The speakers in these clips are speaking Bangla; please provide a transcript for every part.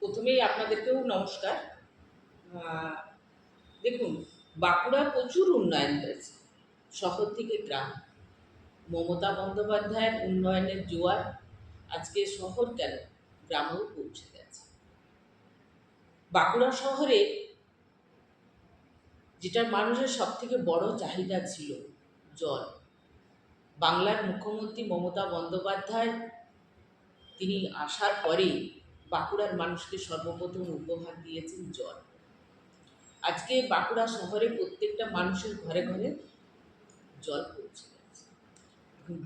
প্রথমেই আপনাদেরকেও নমস্কার। দেখুন বাঁকুড়া প্রচুর উন্নয়ন হয়েছে। শহর থেকে গ্রাম। মমতা বন্দ্যোপাধ্যায়ের উন্নয়নের জোয়ার আজকে শহর কেন গ্রামেও পৌঁছে গেছে? বাঁকুড়া শহরে যেটা মানুষের সব থেকে বড় চাহিদা ছিল জল। বাংলার মুখ্যমন্ত্রী মমতা বন্দ্যোপাধ্যায় তিনি আসার পরেই বাঁকুড়ার মানুষকে সর্বপ্রথম উপহার দিয়েছেন জল। আজকে বাঁকুড়া শহরে প্রত্যেকটা মানুষের ঘরে ঘরে জল পৌঁছে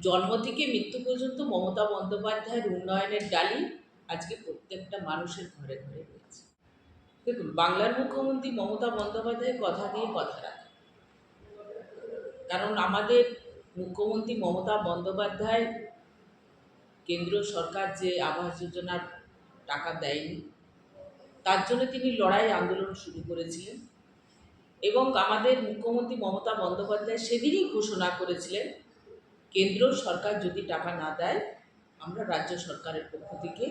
জন্ম থেকে মৃত্যু পর্যন্ত মমতা বন্দ্যোপাধ্যায়ের উন্নয়নের ডালি আজকে প্রত্যেকটা মানুষের ঘরে ঘরে রয়েছে। দেখুন, বাংলার মুখ্যমন্ত্রী মমতা বন্দ্যোপাধ্যায় কথা দিয়ে কথা রাখে কারণ আমাদের মুখ্যমন্ত্রী মমতা বন্দ্যোপাধ্যায় কেন্দ্র সরকার যে আবাস যোজনার টাকা দেয়নি। তার জন্য তিনি লড়াই আন্দোলন শুরু করেছিলেন এবং আমাদের মুখ্যমন্ত্রী মমতা বন্দ্যোপাধ্যায় সেদিনই ঘোষণা করেছিলেন, কেন্দ্র সরকার যদি টাকা না দেয়, আমরা রাজ্য সরকারের পক্ষ থেকে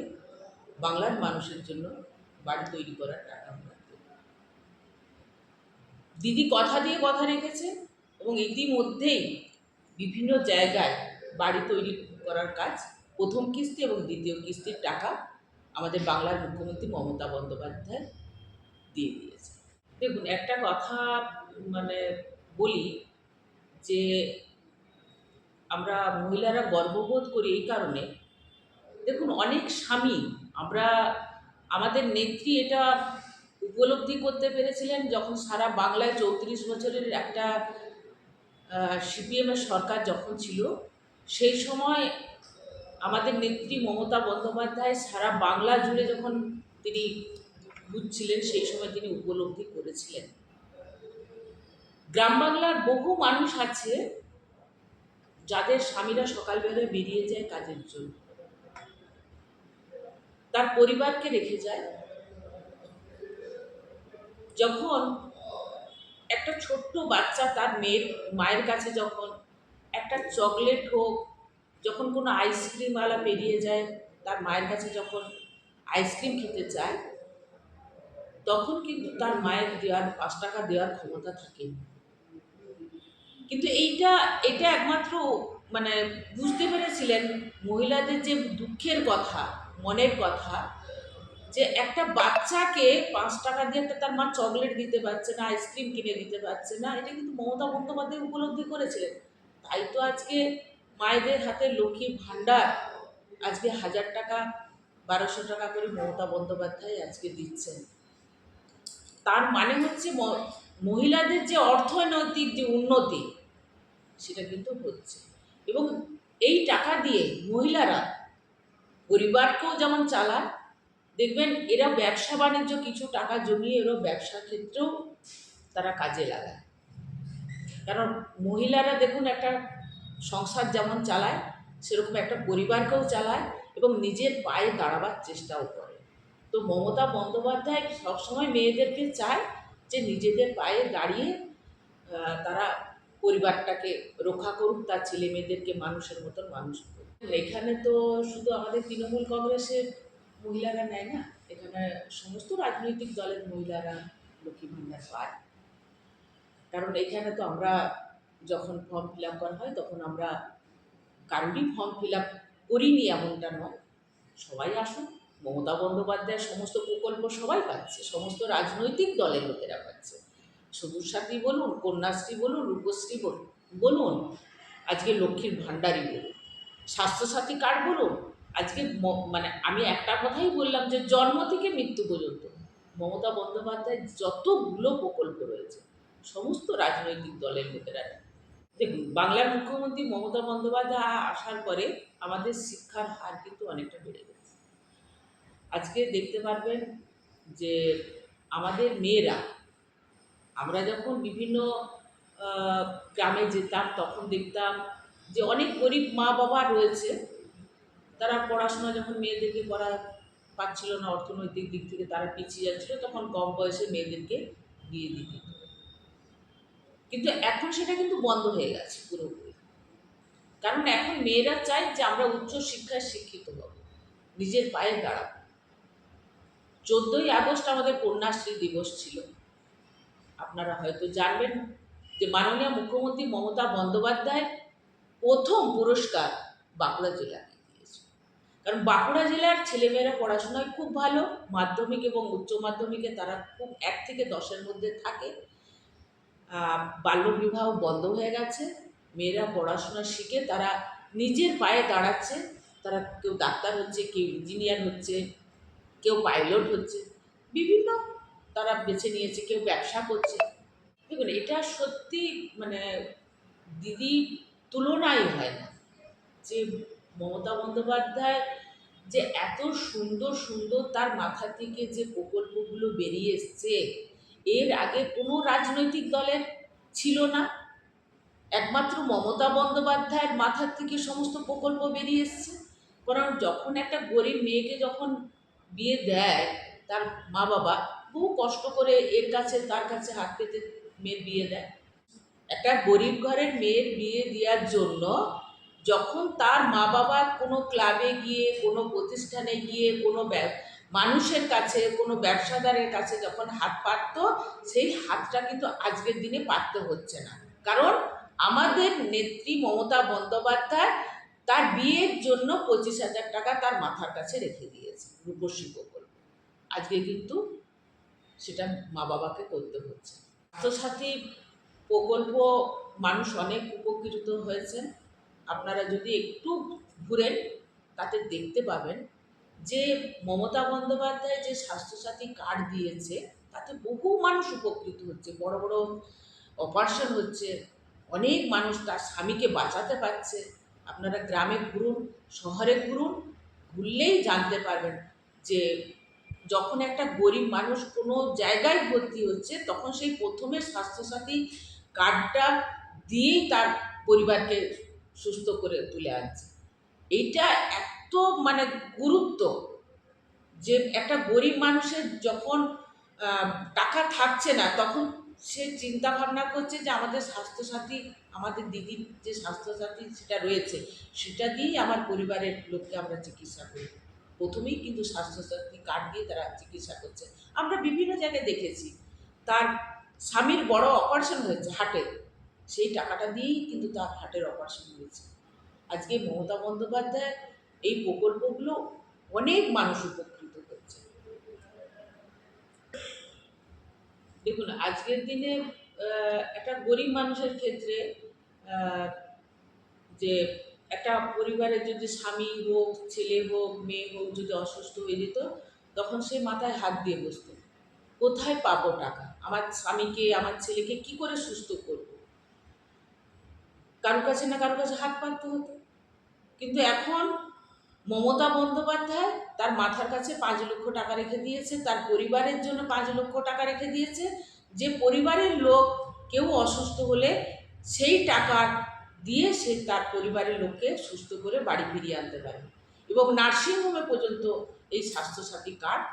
বাংলার মানুষের জন্য বাড়ি তৈরি করার টাকা আমরা দিদি কথা দিয়ে কথা রেখেছে এবং ইতিমধ্যেই বিভিন্ন জায়গায় বাড়ি তৈরি করার কাজ প্রথম কিস্তি এবং দ্বিতীয় কিস্তির টাকা আমাদের বাংলার মুখ্যমন্ত্রী মমতা বন্দ্যোপাধ্যায় দিয়ে দিয়েছে। দেখুন, একটা কথা মানে বলি যে আমরা মহিলারা গর্ববোধ করি এই কারণে। দেখুন, অনেক স্বামী আমরা, আমাদের নেত্রী এটা উপলব্ধি করতে পেরেছিলেন যখন সারা বাংলায় চৌত্রিশ বছরের একটা সিপিএমের সরকার যখন ছিল, সেই সময় আমাদের নেত্রী মমতা বন্দ্যোপাধ্যায় সারা বাংলা জুড়ে যখন তিনি বুঝছিলেন সেই সময় তিনি উপলব্ধি করেছিলেন। গ্রাম বাংলার বহু মানুষ আছে যাদের স্বামীরা সকালবেলায় বেরিয়ে যায় কাজের জন্য। তার পরিবারকে রেখে যায়। যখন একটা ছোট্ট বাচ্চা তার মেয়ের, মায়ের কাছে যখন একটা চকলেট হোক যখন কোনো আইসক্রিমওয়ালা পেরিয়ে যায়, তার মায়ের কাছে যখন আইসক্রিম খেতে চায় তখন কিন্তু তার মায়ের দেওয়ার পাঁচ টাকা দেওয়ার ক্ষমতা থাকে। কিন্তু এইটা, এটা একমাত্র মানে বুঝতে পেরেছিলেন মহিলাদের যে দুঃখের কথা, মনের কথা, যে একটা বাচ্চাকে পাঁচ টাকা দিয়ে তো তার মা চকলেট দিতে পারছে না, আইসক্রিম কিনে দিতে পারছে না, এটা কিন্তু মমতা বন্দ্যোপাধ্যায় উপলব্ধি করেছিলেন। তাই তো আজকে মায়েদের হাতে লক্ষ্মী ভাণ্ডার আজকে হাজার টাকা, বারোশো টাকা করে মমতা বন্দ্যোপাধ্যায় আজকে দিচ্ছেন। তার মানে হচ্ছে মহিলাদের যে অর্থনৈতিক যে উন্নতি, সেটা কিন্তু হচ্ছে। এবং এই টাকা দিয়ে মহিলারা পরিবারকেও যেমন চালায়, দেখবেন এরা ব্যবসা বাণিজ্য কিছু টাকা জমিয়ে এরা ব্যবসার ক্ষেত্রেও তারা কাজে লাগায়। কারণ মহিলারা দেখুন একটা সংসার যেমন চালায়, সেরকম একটা পরিবারকেও চালায় এবং নিজের পায়ে দাঁড়াবার চেষ্টাও করে। তো মমতা বন্দ্যোপাধ্যায় সবসময় মেয়েদেরকে চায় যে নিজেদের পায়ে দাঁড়িয়ে তারা পরিবারটাকে রক্ষা করুক, তার ছেলে মেয়েদেরকে মানুষের মতন মানুষ করুক। এখানে তো শুধু আমাদের তৃণমূল কংগ্রেসের মহিলারা নেয় না, এখানে সমস্ত রাজনৈতিক দলের মহিলারা লক্ষ্মী ভাণ্ডার পায়। কারণ এখানে তো আমরা যখন ফর্ম ফিল করা হয়, তখন আমরা কারোরই ফর্ম ফিল করিনি এমনটা নয় সবাই আসুন মমতা বন্দ্যোপাধ্যায়ের সমস্ত প্রকল্প সবাই পাচ্ছে, সমস্ত রাজনৈতিক দলের লোকেরা পাচ্ছে সবুজ সাথী বলুন, কন্যাশ্রী বলুন, রূপশ্রী বলুন বলুন, আজকে লক্ষ্মীর ভাণ্ডারই বলুন, স্বাস্থ্যসাথী কার্ড বলুন, আজকে মানে আমি একটা কথাই বললাম যে জন্ম থেকে মৃত্যু পর্যন্ত মমতা বন্দ্যোপাধ্যায়ের যতগুলো প্রকল্প রয়েছে, সমস্ত রাজনৈতিক দলের লোকেরা। দেখুন, বাংলার মুখ্যমন্ত্রী মমতা বন্দ্যোপাধ্যায় আসার পরে আমাদের শিক্ষার হার কিন্তু অনেকটা বেড়ে গেছে। আজকে দেখতে পারবেন যে আমাদের মেয়েরা, আমরা যখন বিভিন্ন গ্রামে যেতাম, তখন দেখতাম যে অনেক গরিব মা বাবা রয়েছে। তারা পড়াশোনা যখন মেয়েদেরকে করা পাচ্ছিল না, অর্থনৈতিক দিক থেকে তারা পিছিয়ে যাচ্ছিল, তখন কম বয়সে মেয়েদেরকে বিয়ে দিত কিন্তু এখন সেটা কিন্তু বন্ধ হয়ে গেছে পুরোপুরি। কারণ এখন মেয়েরা চায় যে আমরা উচ্চ শিক্ষায় শিক্ষিত হব, নিজের পায়ে দাঁড়াবো। চোদ্দোই আগস্ট আমাদের কন্যাশ্রী দিবস ছিল। আপনারা হয়তো জানবেন যে মাননীয় মুখ্যমন্ত্রী মমতা বন্দ্যোপাধ্যায় প্রথম পুরস্কার বাঁকুড়া জেলাকে দিয়েছে কারণ বাঁকুড়া জেলার ছেলেমেয়েরা পড়াশোনায় খুব ভালো, মাধ্যমিক এবং উচ্চ মাধ্যমিকে তারা খুব এক থেকে দশের মধ্যে থাকে। বাল্যবিবাহ বন্ধ হয়ে গেছে। মেয়েরা পড়াশোনা শিখে তারা নিজের পায়ে দাঁড়াচ্ছে। তারা কেউ ডাক্তার হচ্ছে, কেউ ইঞ্জিনিয়ার হচ্ছে, কেউ পাইলট হচ্ছে। বিভিন্ন তারা বেছে নিয়েছে, কেউ ব্যবসা করছে। দেখুন, এটা সত্যি মানে দিদি তুলনাই হয় না। যে মমতা বন্দ্যোপাধ্যায় যে এত সুন্দর সুন্দর তার মাথা থেকে যে প্রকল্পগুলো বেরিয়ে এসছে এর আগে কোনো রাজনৈতিক দলের ছিল না। একমাত্র মমতা বন্দ্যোপাধ্যায়ের মাথার থেকে সমস্ত প্রকল্প বেরিয়ে এসছে। কারণ যখন একটা গরিব মেয়েকে যখন বিয়ে দেয়, তার মা বাবা বহু কষ্ট করে এর কাছে, তার কাছে হাত পেতে মেয়ের বিয়ে দেয়। একটা গরিব ঘরের মেয়ের বিয়ে দেওয়ার জন্য যখন তার মা বাবা কোনো ক্লাবে গিয়ে, কোনো প্রতিষ্ঠানে গিয়ে, কোনো মানুষের কাছে, কোনো ব্যবসাদারের কাছে যখন হাত পাতত, সেই হাতটা কিন্তু আজকের দিনে পাততে হচ্ছে না। কারণ আমাদের নেত্রী মমতা বন্দ্যোপাধ্যায় তার বিয়ের জন্য পঁচিশ হাজার টাকা তার মাথার কাছে রেখে দিয়েছে, রূপসী প্রকল্প আজকে কিন্তু সেটা মা বাবাকে করতে হচ্ছে। স্বাস্থ্যসাথী প্রকল্প মানুষ অনেক উপকৃত হয়েছেন। আপনারা যদি একটু ঘুরেন, তাতে দেখতে পাবেন যে মমতা বন্দ্যোপাধ্যায় যে স্বাস্থ্যসাথী কার্ড দিয়েছে, তাতে বহু মানুষ উপকৃত হচ্ছে, বড় বড় অপারেশন হচ্ছে, অনেক মানুষ তার স্বামীকে বাঁচাতে পারছে। আপনারা গ্রামে ঘুরুন, শহরে ঘুরুন, ঘুরলেই জানতে পারবেন যে যখন একটা গরিব মানুষ কোনো জায়গায় ভর্তি হচ্ছে, তখন সেই প্রথমে স্বাস্থ্যসাথী কার্ডটা দিয়েই তার পরিবারকে সুস্থ করে তুলে আনছে। এইটা এত মানে গুরুত্ব যে একটা গরিব মানুষের যখন টাকা থাকছে না, তখন সে চিন্তা ভাবনা করছে যে আমাদের স্বাস্থ্যসাথী, আমাদের দিদির যে স্বাস্থ্যসাথী সেটা রয়েছে, সেটা দিয়েই আমার পরিবারের লোককে আমরা চিকিৎসা করি। প্রথমেই কিন্তু স্বাস্থ্যসাথী কার্ড দিয়ে তারা চিকিৎসা করছে। আমরা বিভিন্ন জায়গায় দেখেছি, তার স্বামীর বড় অপারেশন হয়েছে হাটে সেই টাকাটা দিয়েই কিন্তু তার হাটের অপারেশন হয়েছে। আজকে মমতা বন্দ্যোপাধ্যায় এই প্রকল্পগুলো অনেক মানুষ উপকৃত হচ্ছে দেখুন, আজকের দিনে একটা গরিব মানুষের ক্ষেত্রে যে একটা পরিবারের যদি স্বামী হোক, ছেলে হোক, মেয়ে হোক, যদি অসুস্থ হয়ে যেত, তখন সে মাথায় হাত দিয়ে বসতো, কোথায় পাবো টাকা? আমার স্বামীকে, আমার ছেলেকে কি করে সুস্থ করব? কারও কাছে না কারও কাছে হাত পাততে হতো। কিন্তু এখন মমতা বন্দ্যোপাধ্যায় তার মাথার কাছে পাঁচ লক্ষ টাকা রেখে দিয়েছে, তার পরিবারের জন্য পাঁচ লক্ষ টাকা রেখে দিয়েছে। যে পরিবারের লোক কেউ অসুস্থ হলে সেই টাকা দিয়ে সে তার পরিবারের লোককে সুস্থ করে বাড়ি ফিরিয়ে আনতে পারে এবং নার্সিংহোমে পর্যন্ত এই স্বাস্থ্যসাথী কার্ড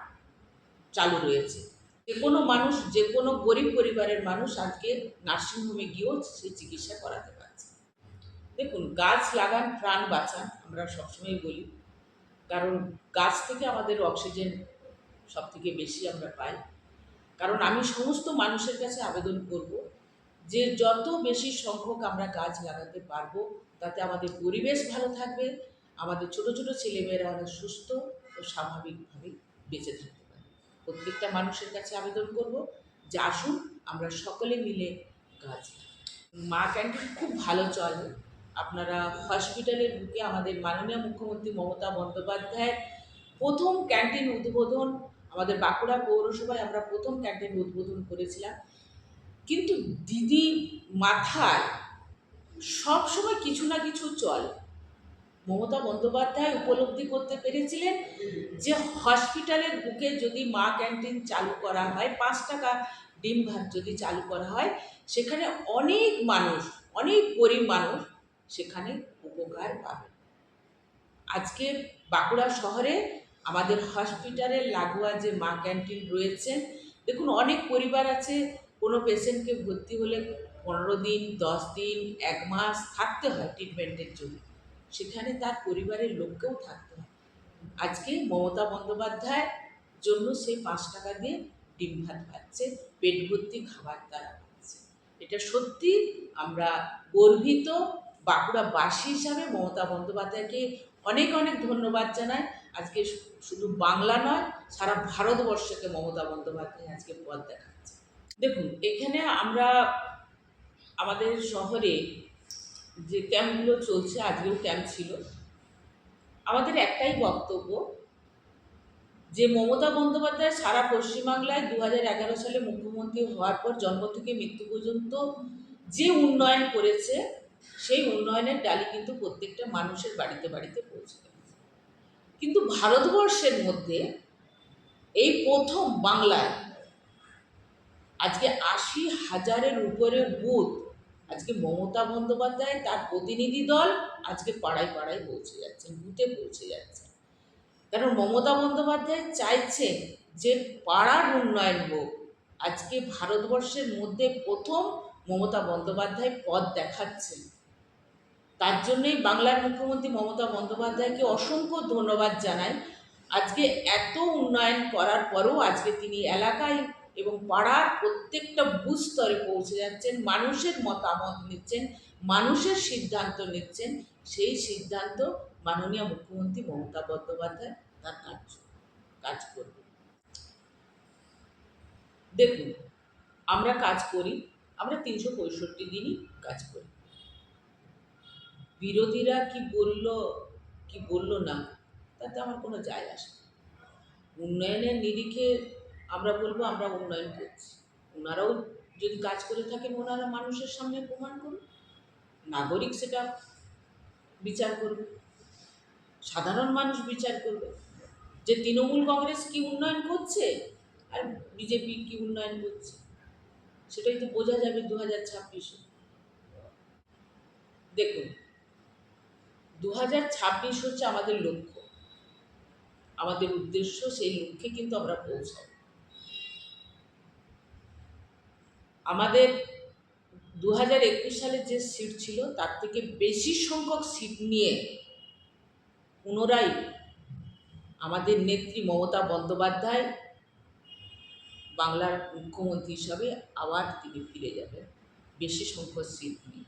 চালু রয়েছে। যে কোনো মানুষ, যে কোনো গরিব পরিবারের মানুষ আজকে নার্সিংহোমে গিয়েও সে চিকিৎসা করাতে পারছে। দেখুন, গাছ লাগান, প্রাণ বাঁচান, আমরা সবসময় বলি। কারণ গাছ থেকে আমাদের অক্সিজেন সব থেকে বেশি আমরা পাই। কারণ আমি সমস্ত মানুষের কাছে আবেদন করব যে যত বেশি সংখ্যক আমরা গাছ লাগাতে পারব, তাতে আমাদের পরিবেশ ভালো থাকবে, আমাদের ছোট ছোট ছেলেমেয়েরা অনেক সুস্থ ও স্বাভাবিকভাবে বেঁচে থাকতে পারে প্রত্যেকটা মানুষের কাছে আবেদন করব যে আসুন আমরা সকলে মিলে গাছ মা ক্যান্টিন খুব ভালো চলে। আপনারা হসপিটালের বুকে আমাদের মাননীয় মুখ্যমন্ত্রী মমতা বন্দ্যোপাধ্যায় প্রথম ক্যান্টিন উদ্বোধন আমাদের বাঁকুড়া পৌরসভায় আমরা প্রথম ক্যান্টিন উদ্বোধন করেছিলাম। কিন্তু দিদি মাথায় সব সময় কিছু না কিছু চল। মমতা বন্দ্যোপাধ্যায় উপলব্ধি করতে পেরেছিলেন যে হসপিটালের বুকে যদি মা ক্যান্টিন চালু করা হয়, পাঁচ টাকা ডিম ভাত যদি চালু করা হয়, সেখানে অনেক মানুষ, অনেক গরিব মানুষ সেখানে উপকার পাবে। আজকে বাঁকুড়া শহরে আমাদের হসপিটালের লাগোয়া যে মা ক্যান্টিন রয়েছে, দেখুন অনেক পরিবার আছে, কোনো পেশেন্টকে ভর্তি হলে পনেরো দিন, দশ দিন, এক মাস থাকতে হয় ট্রিটমেন্টের জন্য। সেখানে তার পরিবারের লোককেও থাকতে হয়। আজকে মমতা বন্দ্যোপাধ্যায় জন্য সেই পাঁচ টাকা দিয়ে ডিম ভাত পাচ্ছে পেট ভর্তি খাবার তারা খাচ্ছে। এটা সত্যি আমরা গর্বিত বাঁকুড়াবাসী হিসাবে মমতা বন্দ্যোপাধ্যায়কে অনেক অনেক ধন্যবাদ জানাই। আজকে শুধু বাংলা নয়, সারা ভারতবর্ষকে মমতা বন্দ্যোপাধ্যায় আজকে পথ দেখাচ্ছে। দেখুন, এখানে আমরা আমাদের শহরে যে ক্যাম্পগুলো চলছে, আজকেও ক্যাম্প ছিল, আমাদের একটাই বক্তব্য যে মমতা বন্দ্যোপাধ্যায় সারা পশ্চিমবাংলায় দু হাজার এগারো সালে মুখ্যমন্ত্রী হওয়ার পর জন্ম থেকে মৃত্যু পর্যন্ত যে উন্নয়ন করেছে সেই উন্নয়নের ডালি কিন্তু প্রত্যেকটা মানুষের বাড়িতে বাড়িতে পৌঁছে গেছে কিন্তু ভারতবর্ষের মধ্যে এই প্রথম বাংলায় আজকে আশি হাজারের উপরে বুথ, আজকে মমতা বন্দ্যোপাধ্যায় তার প্রতিনিধি দল আজকে পাড়ায় পাড়ায় পৌঁছে যাচ্ছেন, বুথে পৌঁছে যাচ্ছেন। কারণ মমতা বন্দ্যোপাধ্যায় চাইছেন যে পাড়ার উন্নয়ন হোক, আজকে ভারতবর্ষের মধ্যে প্রথম মমতা বন্দ্যোপাধ্যায় পথ দেখাচ্ছেন। তার জন্যই বাংলার মুখ্যমন্ত্রী মমতা বন্দ্যোপাধ্যায়কে অসংখ্য ধন্যবাদ জানাই। আজকে এত উন্নয়ন করার পরেও আজকে তিনি এলাকায় এবং পাড়ার প্রত্যেকটা বুথ স্তরে পৌঁছে যাচ্ছেন, মানুষের মতামত নিচ্ছেন, মানুষের সিদ্ধান্ত নিচ্ছেন। সেই সিদ্ধান্ত মাননীয় মুখ্যমন্ত্রী মমতা বন্দ্যোপাধ্যায় তার কাজ কাজ করবে দেখুন, আমরা কাজ করি। আমরা তিনশো পঁয়ষট্টি দিনই কাজ করি। বিরোধীরা কি বলল কি বলল না, তাতে আমার কোনো যায় আসে উন্নয়নের নিরিখে আমরা বলব, আমরা উন্নয়ন করছি। ওনারাও যদি কাজ করে থাকেন, ওনারা মানুষের সামনে প্রমাণ করুন। নাগরিক সেটা বিচার করবে। সাধারণ মানুষ বিচার করবে। যে তৃণমূল কংগ্রেস কি উন্নয়ন করছে, আর বিজেপি কি উন্নয়ন করছে? সেটাই তো বোঝা যাবে দু হাজার ছাব্বিশে। দেখুন দু হাজার ছাব্বিশ হচ্ছে আমাদের লক্ষ্য। আমাদের উদ্দেশ্য সেই লক্ষ্যে কিন্তু আমরা পৌঁছাব। আমাদের দু হাজার একুশ সালে যে সিট ছিল, তার থেকে বেশি সংখ্যক সিট নিয়ে পুনরায় আমাদের নেত্রী মমতা বন্দ্যোপাধ্যায় বাংলার মুখ্যমন্ত্রী হিসাবে আবার তিনি ফিরে যাবেন। বেশি সংখ্যক সিট নিয়ে